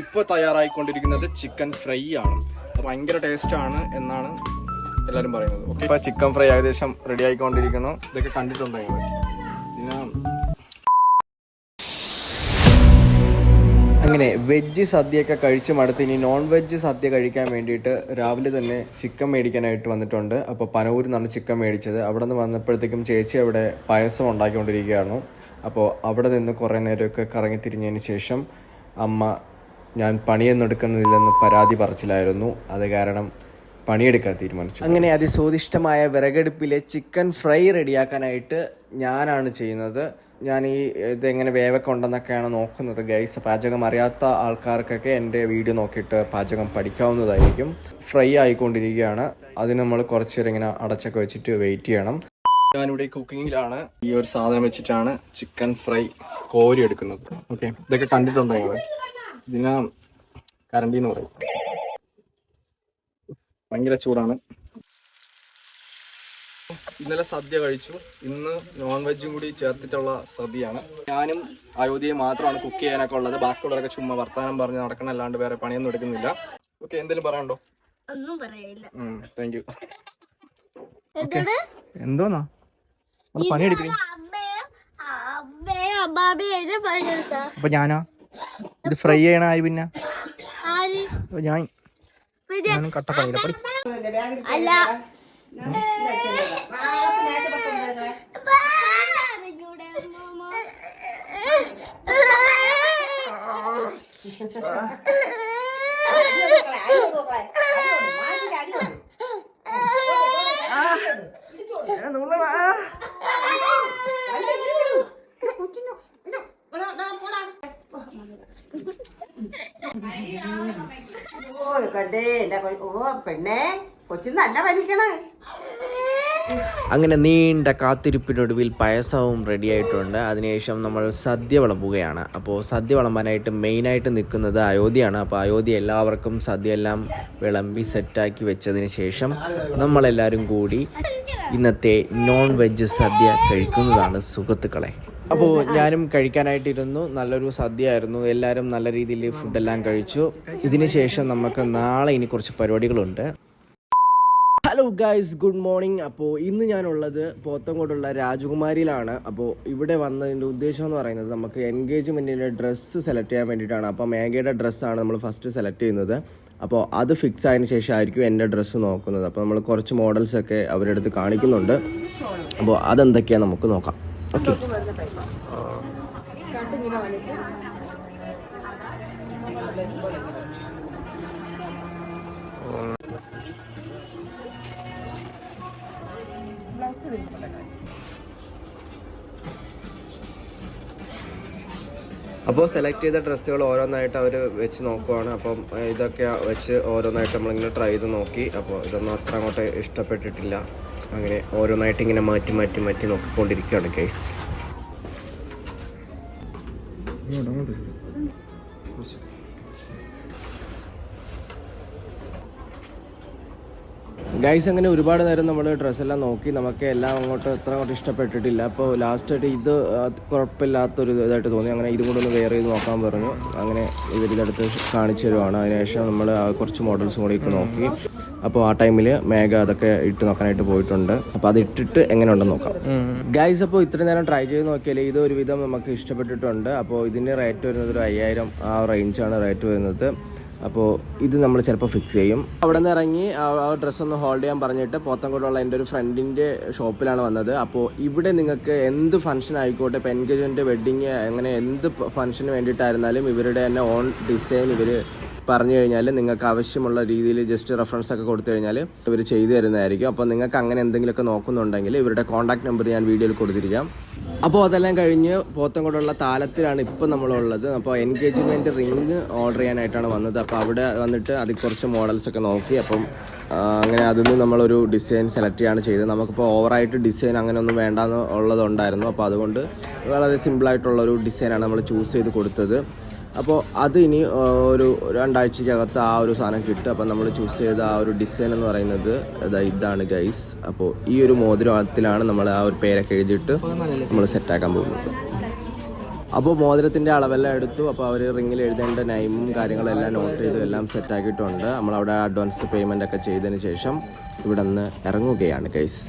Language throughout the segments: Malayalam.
ഇപ്പോൾ തയ്യാറായിക്കൊണ്ടിരിക്കുന്നത് ചിക്കൻ ഫ്രൈ ആണ്. ഭയങ്കര ടേസ്റ്റ് ആണ് എന്നാണ് എല്ലാവരും പറയുന്നത്. ഓക്കെ ഇപ്പോൾ ചിക്കൻ ഫ്രൈ ഏകദേശം റെഡി ആയിക്കൊണ്ടിരിക്കുന്നു. ഇതൊക്കെ കണ്ടിട്ടുണ്ടോ അങ്ങനെ വെജ് സദ്യയൊക്കെ കഴിച്ച് മടുത്ത് ഇനി നോൺ വെജ് സദ്യ കഴിക്കാൻ വേണ്ടിയിട്ട് രാവിലെ തന്നെ ചിക്കൻ മേടിക്കാനായിട്ട് വന്നിട്ടുണ്ട്. അപ്പോൾ പനവൂരിൽ നിന്നാണ് ചിക്കൻ മേടിച്ചത്. അവിടെ നിന്ന് വന്നപ്പോഴത്തേക്കും ചേച്ചി അവിടെ പായസം ഉണ്ടാക്കിക്കൊണ്ടിരിക്കുകയായിരുന്നു. അപ്പോൾ അവിടെ നിന്ന് കുറേ നേരമൊക്കെ കറങ്ങി തിരിഞ്ഞതിന് ശേഷം അമ്മ ഞാൻ പണിയൊന്നും എടുക്കുന്നില്ലെന്ന് പരാതി പറച്ചിലായിരുന്നു. അത് കാരണം പണിയെടുക്കാൻ തീരുമാനിച്ചു. അങ്ങനെ അതിസ്വാദിഷ്ടമായ വിറകടുപ്പിലെ ചിക്കൻ ഫ്രൈ റെഡിയാക്കാനായിട്ട് ഞാനാണ് ചെയ്യുന്നത്. ഞാൻ ഈ ഇതെങ്ങനെ വേവൊക്കെ ഉണ്ടെന്നൊക്കെയാണ് നോക്കുന്നത്. ഗൈസ് പാചകം അറിയാത്ത ആൾക്കാർക്കൊക്കെ എന്റെ വീഡിയോ നോക്കിയിട്ട് പാചകം പഠിക്കാവുന്നതായിരിക്കും. ഫ്രൈ ആയിക്കൊണ്ടിരിക്കുകയാണ്. അതിന് നമ്മൾ കുറച്ച് നേരം ഇങ്ങനെ അടച്ചൊക്കെ വെച്ചിട്ട് വെയിറ്റ് ചെയ്യണം. ഞാനിവിടെ കുക്കിങ്ങിലാണ്. ഈ ഒരു സാധനം വെച്ചിട്ടാണ് ചിക്കൻ ഫ്രൈ കോരി എടുക്കുന്നത്. ഓക്കെ. ഇതൊക്കെ കണ്ടിട്ടുണ്ടോ നിങ്ങൾ? ഇതിന് കരണ്ടി എന്ന് പറയും. ഭയങ്കര ചൂടാണ്. ഇന്നലെ സദ്യ കഴിച്ചു. ഇന്ന് നോൺ വെജും കൂടി ചേർത്തിട്ടുള്ള സദ്യയാണ്. ഞാനും അയോധ്യയെ മാത്രമാണ് കുക്ക് ചെയ്യാനൊക്കെ ഉള്ളത്. ബാക്കിയുള്ളവരൊക്കെ ചുമ്മാ വർത്താനം പറഞ്ഞ് നടക്കണം അല്ലാണ്ട് വേറെ പണിയൊന്നും എടുക്കുന്നില്ല. ഓക്കെ എന്തെങ്കിലും ഒന്നും പറയില്ല താങ്ക് യു എന്തോന്നാ? പണിയെടുക്കാ അപ്പൊ ഞാനാ? ഇത് ഫ്രൈ ചെയ്യണ ആര് പിന്നെ? ഞാൻ. ഞാനും കട്ട പണിയില്ല പടി അല്ല നല്ല അങ്ങനെ നീണ്ട കാത്തിരിപ്പിനൊടുവിൽ പായസവും റെഡി ആയിട്ടുണ്ട്. അതിനുശേഷം നമ്മൾ സദ്യ വിളമ്പുകയാണ് അപ്പോൾ സദ്യ വിളമ്പാനായിട്ട് മെയിനായിട്ട് നിൽക്കുന്നത് അയോധ്യയാണ്. അപ്പോൾ അയോധ്യ എല്ലാവർക്കും സദ്യ എല്ലാം വിളമ്പി സെറ്റാക്കി വെച്ചതിന് ശേഷം നമ്മളെല്ലാവരും കൂടി ഇന്നത്തെ നോൺ വെജ് സദ്യ കഴിക്കുന്നതാണ് സുഹൃത്തുക്കളെ. അപ്പോൾ ഞാനും കഴിക്കാനായിട്ടിരുന്നു. നല്ലൊരു സദ്യ ആയിരുന്നു എല്ലാവരും നല്ല രീതിയിൽ ഫുഡെല്ലാം കഴിച്ചു. ഇതിന് ശേഷം നമുക്ക് നാളെ ഇനി കുറച്ച് പരിപാടികളുണ്ട്. ഹലോ ഗായ്സ് ഗുഡ് മോർണിംഗ് അപ്പോൾ ഇന്ന് ഞാനുള്ളത് പോത്തങ്കോടുള്ള രാജകുമാരിയിലാണ്. അപ്പോൾ ഇവിടെ വന്നതിന്റെ ഉദ്ദേശം എന്ന് പറയുന്നത് നമുക്ക് എൻഗേജ്മെന്റിന്റെ ഡ്രസ്സ് സെലക്ട് ചെയ്യാൻ വേണ്ടിയിട്ടാണ്. അപ്പോൾ മേഘയുടെ ഡ്രസ്സാണ് നമ്മൾ ഫസ്റ്റ് സെലക്ട് ചെയ്യുന്നത്. അപ്പോൾ അത് ഫിക്സ് ആയതിനു ശേഷം ആയിരിക്കും എന്റെ ഡ്രസ്സ് നോക്കുന്നത്. അപ്പോൾ നമ്മൾ കുറച്ച് മോഡൽസൊക്കെ അവരുടെ അടുത്ത് കാണിക്കുന്നുണ്ട്. അപ്പോൾ അതെന്തൊക്കെയാണ് നമുക്ക് നോക്കാം. ഓക്കെ അപ്പോൾ സെലക്ട് ചെയ്ത ഡ്രസ്സുകൾ ഓരോന്നായിട്ട് അവർ വെച്ച് നോക്കുവാണ്. അപ്പം ഇതൊക്കെ വെച്ച് ഓരോന്നായിട്ട് നമ്മളിങ്ങനെ ട്രൈ ചെയ്ത് നോക്കി. അപ്പോൾ ഇതൊന്നും അത്ര അങ്ങോട്ട് ഇഷ്ടപ്പെട്ടിട്ടില്ല. അങ്ങനെ ഓരോന്നായിട്ട് ഇങ്ങനെ മാറ്റി മാറ്റി മാറ്റി നോക്കിക്കൊണ്ടിരിക്കുകയാണ് കേസ് ഗൈസ് അങ്ങനെ ഒരുപാട് നേരം നമ്മൾ ഡ്രസ്സെല്ലാം നോക്കി നമുക്ക് എല്ലാം അങ്ങോട്ട് എത്ര അങ്ങോട്ട് ഇഷ്ടപ്പെട്ടിട്ടില്ല. അപ്പോൾ ലാസ്റ്റായിട്ട് ഇത് കുഴപ്പമില്ലാത്തൊരു ഇതായിട്ട് തോന്നി. അങ്ങനെ ഇതും കൂടെ ഒന്ന് വെയർ ചെയ്ത് നോക്കാൻ പറഞ്ഞു. അങ്ങനെ ഇവരിതെടുത്ത് കാണിച്ചു തരുവാണ്. അതിനുശേഷം നമ്മൾ കുറച്ച് മോഡൽസ് കൂടി ഒക്കെ നോക്കി. അപ്പോൾ ആ ടൈമിൽ മേഘ അതൊക്കെ ഇട്ട് നോക്കാനായിട്ട് പോയിട്ടുണ്ട്. അപ്പോൾ അത് ഇട്ടിട്ട് എങ്ങനെ ഉണ്ടെന്ന് നോക്കാം ഗൈസ് അപ്പോൾ ഇത്രയും നേരം ട്രൈ ചെയ്ത് നോക്കിയാൽ ഇത് ഒരുവിധം നമുക്ക് ഇഷ്ടപ്പെട്ടിട്ടുണ്ട്. അപ്പോൾ ഇതിന്റെ റേറ്റ് വരുന്നത് ഒരു അയ്യായിരം ആ റേഞ്ചാണ് റേറ്റ് വരുന്നത്. അപ്പോൾ ഇത് നമ്മൾ ചിലപ്പോൾ ഫിക്സ് ചെയ്യും. അവിടെ നിന്ന് ഇറങ്ങി ആ ഡ്രസ്സ് ഒന്ന് ഹോൾഡ് ചെയ്യാൻ പറഞ്ഞിട്ട് പോത്തൻകോട്ടുള്ള എന്റെ ഒരു ഫ്രണ്ടിന്റെ ഷോപ്പിലാണ് വന്നത്. അപ്പോൾ ഇവിടെ നിങ്ങൾക്ക് എന്ത് ഫംഗ്ഷൻ ആയിക്കോട്ടെ ഇപ്പോൾ എൻഗേജ്മെന്റ് വെഡ്ഡിങ് അങ്ങനെ എന്ത് ഫംഗ്ഷന് വേണ്ടിയിട്ടായിരുന്നാലും ഇവരുടെ തന്നെ ഓൺ ഡിസൈൻ ഇവർ പറഞ്ഞു കഴിഞ്ഞാൽ നിങ്ങൾക്ക് ആവശ്യമുള്ള രീതിയിൽ ജസ്റ്റ് റെഫറൻസ് ഒക്കെ കൊടുത്തു കഴിഞ്ഞാൽ ഇവർ ചെയ്തു തരുന്നതായിരിക്കും. അപ്പോൾ നിങ്ങൾക്ക് അങ്ങനെ എന്തെങ്കിലുമൊക്കെ നോക്കുന്നുണ്ടെങ്കിൽ ഇവരുടെ കോൺടാക്ട് നമ്പർ ഞാൻ വീഡിയോയിൽ കൊടുത്തിരിക്കാം. അപ്പോൾ അതെല്ലാം കഴിഞ്ഞ് പോത്തങ്കോടുള്ള താലത്തിലാണ് ഇപ്പോൾ നമ്മളുള്ളത്. അപ്പോൾ എൻഗേജ്മെന്റ് റിങ് ഓർഡർ ചെയ്യാനായിട്ടാണ് വന്നത്. അപ്പോൾ അവിടെ വന്നിട്ട് അതിൽ കുറച്ച് മോഡൽസ് ഒക്കെ നോക്കി. അപ്പം അങ്ങനെ അതിൽ നിന്ന് നമ്മളൊരു ഡിസൈൻ സെലക്ട് ചെയ്യാണ് ചെയ്തത്. നമുക്കിപ്പോൾ ഓവറായിട്ട് ഡിസൈൻ അങ്ങനെ ഒന്നും വേണ്ടെന്ന് ഉള്ളതുണ്ടായിരുന്നു. അപ്പോൾ അതുകൊണ്ട് വളരെ സിമ്പിളായിട്ടുള്ളൊരു ഡിസൈനാണ് നമ്മൾ ചൂസ് ചെയ്ത് കൊടുത്തത്. അപ്പോൾ അത് ഇനി ഒരു രണ്ടാഴ്ചക്കകത്ത് ആ ഒരു സാധനം കിട്ടും. അപ്പോൾ നമ്മൾ ചൂസ് ചെയ്ത ആ ഒരു ഡിസൈൻ എന്ന് പറയുന്നത് ഇതാണ് ഗൈസ് അപ്പോൾ ഈ ഒരു മോതിരത്തിലാണ് നമ്മൾ ആ ഒരു പേരൊക്കെ എഴുതിയിട്ട് നമ്മൾ സെറ്റാക്കാൻ പോകുന്നത്. അപ്പോൾ മോതിരത്തിന്റെ അളവെല്ലാം എടുത്തു. അപ്പോൾ അവർ റിങ്ങിൽ എഴുതേണ്ട നൈമും കാര്യങ്ങളെല്ലാം നോട്ട് ചെയ്തു എല്ലാം സെറ്റാക്കിയിട്ടുണ്ട് നമ്മളവിടെ അഡ്വാൻസ് പേയ്മെന്റ് ഒക്കെ ചെയ്തതിന് ശേഷം ഇവിടെ നിന്ന് ഇറങ്ങുകയാണ് ഗൈസ്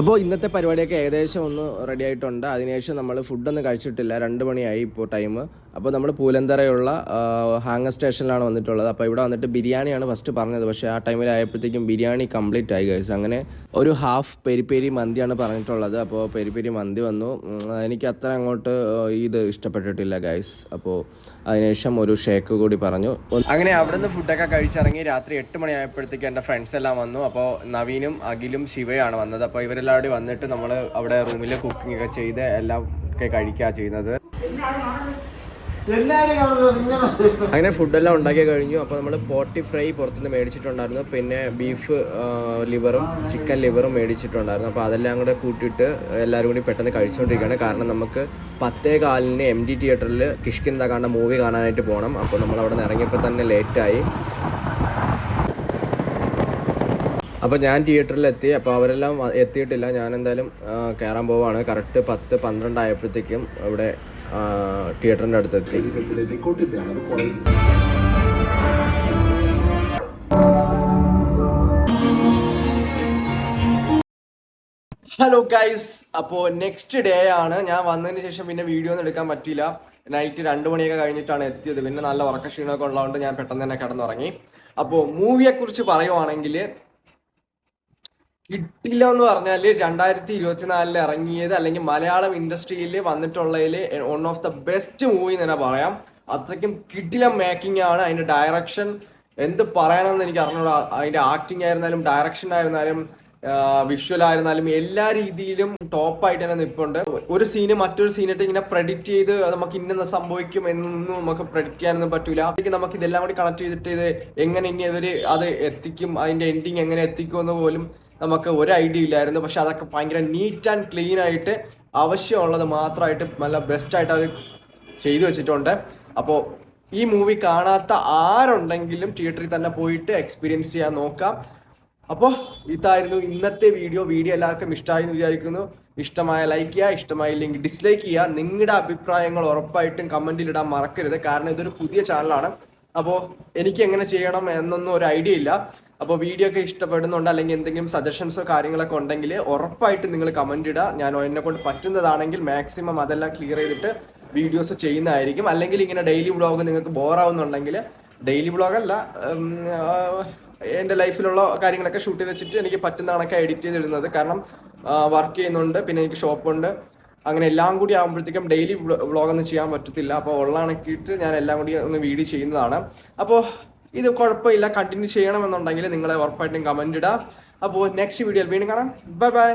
അപ്പോൾ ഇന്നത്തെ പരിപാടിയൊക്കെ ഏകദേശം ഒന്ന് റെഡി ആയിട്ടുണ്ട്. അതിനുശേഷം നമ്മൾ ഫുഡൊന്നും കഴിച്ചിട്ടില്ല. രണ്ട് മണിയായി ഇപ്പോൾ ടൈം അപ്പോൾ നമ്മൾ പൂലന്തറയുള്ള ഹാങ്ങർ സ്റ്റേഷനിലാണ് വന്നിട്ടുള്ളത്. അപ്പോൾ ഇവിടെ വന്നിട്ട് ബിരിയാണിയാണ് ഫസ്റ്റ് പറഞ്ഞത്. പക്ഷേ ആ ടൈമിൽ ടൈമിലായപ്പോഴത്തേക്കും ബിരിയാണി കംപ്ലീറ്റ് ആയി ഗൈസ് അങ്ങനെ ഒരു ഹാഫ് പെരി പെരി മന്തിയാണ് പറഞ്ഞിട്ടുള്ളത്. അപ്പോൾ പെരി പെരി മന്തി വന്നു. എനിക്ക് അത്ര അങ്ങോട്ട് ഇത് ഇഷ്ടപ്പെട്ടിട്ടില്ല ഗൈസ് അപ്പോൾ അതിനുശേഷം ഒരു ഷേക്ക് കൂടി പറഞ്ഞു. അങ്ങനെ അവിടെ നിന്ന് ഫുഡൊക്കെ കഴിച്ചിറങ്ങി രാത്രി എട്ട് മണിയായപ്പോഴത്തേക്കും എന്റെ ഫ്രണ്ട്സ് എല്ലാം വന്നു. അപ്പോൾ നവീനും അഖിലും ശിവയാണ് വന്നത്. അപ്പോൾ ഇവരെല്ലാം കൂടി വന്നിട്ട് നമ്മൾ അവിടെ റൂമിൽ കുക്കിംഗ് ഒക്കെ ചെയ്ത് എല്ലാം ഒക്കെ കഴിക്കുക ചെയ്യുന്നത്. അങ്ങനെ ഫുഡെല്ലാം ഉണ്ടാക്കി കഴിഞ്ഞു. അപ്പോൾ നമ്മൾ പോട്ടി ഫ്രൈ പുറത്തുനിന്ന് മേടിച്ചിട്ടുണ്ടായിരുന്നു. പിന്നെ ബീഫ് ലിവറും ചിക്കൻ ലിവറും മേടിച്ചിട്ടുണ്ടായിരുന്നു. അപ്പോൾ അതെല്ലാം കൂടെ കൂട്ടിയിട്ട് എല്ലാവരും കൂടി പെട്ടെന്ന് കഴിച്ചുകൊണ്ടിരിക്കുകയാണ് കാരണം നമുക്ക് പത്തേ കാലിന് എം ഡി തിയേറ്ററിൽ കിഷ്കിന്ത കാണുന്ന മൂവി കാണാനായിട്ട് പോകണം അപ്പോൾ നമ്മൾ അവിടെ നിന്ന് ഇറങ്ങിയപ്പോൾ തന്നെ ലേറ്റായി അപ്പോൾ ഞാൻ തിയേറ്ററിൽ എത്തി. അപ്പോൾ അവരെല്ലാം എത്തിയിട്ടില്ല. ഞാൻ എന്തായാലും കയറാൻ പോവാണ്. കറക്റ്റ് പത്ത് പന്ത്രണ്ട് ആയപ്പോഴത്തേക്കും ഇവിടെ തിയേറ്ററിന്റെ അടുത്ത് എത്തി ഹലോ ഗൈസ് അപ്പോൾ നെക്സ്റ്റ് ഡേ ആണ്. ഞാൻ വന്നതിന് ശേഷം പിന്നെ വീഡിയോ ഒന്നും എടുക്കാൻ പറ്റിയില്ല. നൈറ്റ് രണ്ട് മണിയൊക്കെ കഴിഞ്ഞിട്ടാണ് എത്തിയത്. പിന്നെ നല്ല ഉറക്ക ക്ഷീണമൊക്കെ ഉള്ളതുകൊണ്ട് ഞാൻ പെട്ടെന്ന് തന്നെ കിടന്നുറങ്ങി. അപ്പോൾ മൂവിയെ കുറിച്ച് പറയുവാണെങ്കിൽ കിട്ടില്ല എന്ന് പറഞ്ഞാൽ രണ്ടായിരത്തി ഇരുപത്തിനാലിൽ ഇറങ്ങിയത് അല്ലെങ്കിൽ മലയാളം ഇൻഡസ്ട്രിയിൽ വന്നിട്ടുള്ളതിൽ one of the best movie എന്ന് തന്നെ പറയാം. അത്രയ്ക്കും കിട്ടില്ല മേക്കിംഗ് ആണ്. അതിന്റെ ഡയറക്ഷൻ എന്ത് പറയാനെന്ന് എനിക്ക് അറിഞ്ഞൂടാ. അതിന്റെ ആക്ടിങ് ആയിരുന്നാലും ഡയറക്ഷൻ ആയിരുന്നാലും വിഷ്വൽ ആയിരുന്നാലും എല്ലാ രീതിയിലും ടോപ്പ് ടോപ്പായിട്ട് തന്നെ നിൽപ്പുണ്ട് ഒരു സീന് മറ്റൊരു സീനായിട്ട് ഇങ്ങനെ പ്രെഡിക്റ്റ് ചെയ്ത് നമുക്ക് ഇന്ന സംഭവിക്കും എന്നൊന്നും നമുക്ക് പ്രെഡിക്റ്റ് ചെയ്യാനൊന്നും പറ്റൂല. അതൊക്കെ നമുക്ക് ഇതെല്ലാം കൂടി കണക്ട് ചെയ്തിട്ട് ഇത് എങ്ങനെ ഇനി അവർ അത് എത്തിക്കും അതിന്റെ എൻഡിങ് എങ്ങനെ എത്തിക്കും എന്ന് പോലും നമുക്ക് ഒരു ഐഡിയ ഇല്ലായിരുന്നു. പക്ഷെ അതൊക്കെ ഭയങ്കര നീറ്റ് ആൻഡ് ക്ലീൻ ആയിട്ട് ആവശ്യമുള്ളത് മാത്രമായിട്ട് നല്ല ബെസ്റ്റായിട്ട് അവർ ചെയ്തു വെച്ചിട്ടുണ്ട്. അപ്പോൾ ഈ മൂവി കാണാത്ത ആരുണ്ടെങ്കിലും തിയേറ്ററിൽ തന്നെ പോയിട്ട് എക്സ്പീരിയൻസ് ചെയ്യാൻ നോക്കാം. അപ്പോൾ ഇതായിരുന്നു ഇന്നത്തെ വീഡിയോ വീഡിയോ എല്ലാവർക്കും ഇഷ്ടമായി എന്ന് വിചാരിക്കുന്നു. ഇഷ്ടമായ ലൈക്ക് ചെയ്യുക ഇഷ്ടമായില്ലെങ്കിൽ ഡിസ്ലൈക്ക് ചെയ്യുക. നിങ്ങളുടെ അഭിപ്രായങ്ങൾ ഉറപ്പായിട്ടും കമന്റിൽ ഇടാൻ മറക്കരുത്. കാരണം ഇതൊരു പുതിയ ചാനലാണ് അപ്പോൾ എനിക്ക് എങ്ങനെ ചെയ്യണം എന്നൊന്നും ഒരു ഐഡിയ ഇല്ല. അപ്പോൾ വീഡിയോ ഒക്കെ ഇഷ്ടപ്പെടുന്നുണ്ട് അല്ലെങ്കിൽ എന്തെങ്കിലും സജഷൻസോ കാര്യങ്ങളൊക്കെ ഉണ്ടെങ്കിൽ ഉറപ്പായിട്ട് നിങ്ങൾ കമന്റ് ഇടുക. ഞാൻ എന്നെ കൊണ്ട് പറ്റുന്നതാണെങ്കിൽ മാക്സിമം അതെല്ലാം ക്ലിയർ ചെയ്തിട്ട് വീഡിയോസ് ചെയ്യുന്നതായിരിക്കും. അല്ലെങ്കിൽ ഇങ്ങനെ ഡെയിലി വ്ലോഗ് നിങ്ങൾക്ക് ബോറാവുന്നുണ്ടെങ്കിൽ ഡെയിലി ബ്ലോഗല്ല എന്റെ ലൈഫിലുള്ള കാര്യങ്ങളൊക്കെ ഷൂട്ട് ചെയ്ത് വെച്ചിട്ട് എനിക്ക് പറ്റുന്ന കണക്കെ എഡിറ്റ് ചെയ്തിടുന്നത്. കാരണം വർക്ക് ചെയ്യുന്നുണ്ട് പിന്നെ എനിക്ക് ഷോപ്പുണ്ട് അങ്ങനെ എല്ലാം കൂടി ആകുമ്പോഴത്തേക്കും ഡെയിലി വ്ളോഗൊന്നും ചെയ്യാൻ പറ്റത്തില്ല. അപ്പോൾ ഉള്ളണക്കിയിട്ട് ഞാൻ എല്ലാം കൂടി ഒന്ന് വീഡിയോ ചെയ്യുന്നതാണ്. അപ്പോൾ ഇത് കുഴപ്പമില്ല കണ്ടിന്യൂ ചെയ്യണമെന്നുണ്ടെങ്കിൽ നിങ്ങളെ ഉറപ്പായിട്ടും കമന്റ് ഇടാം. അപ്പോൾ നെക്സ്റ്റ് വീഡിയോയിൽ വീണ്ടും കാണാം. Bye bye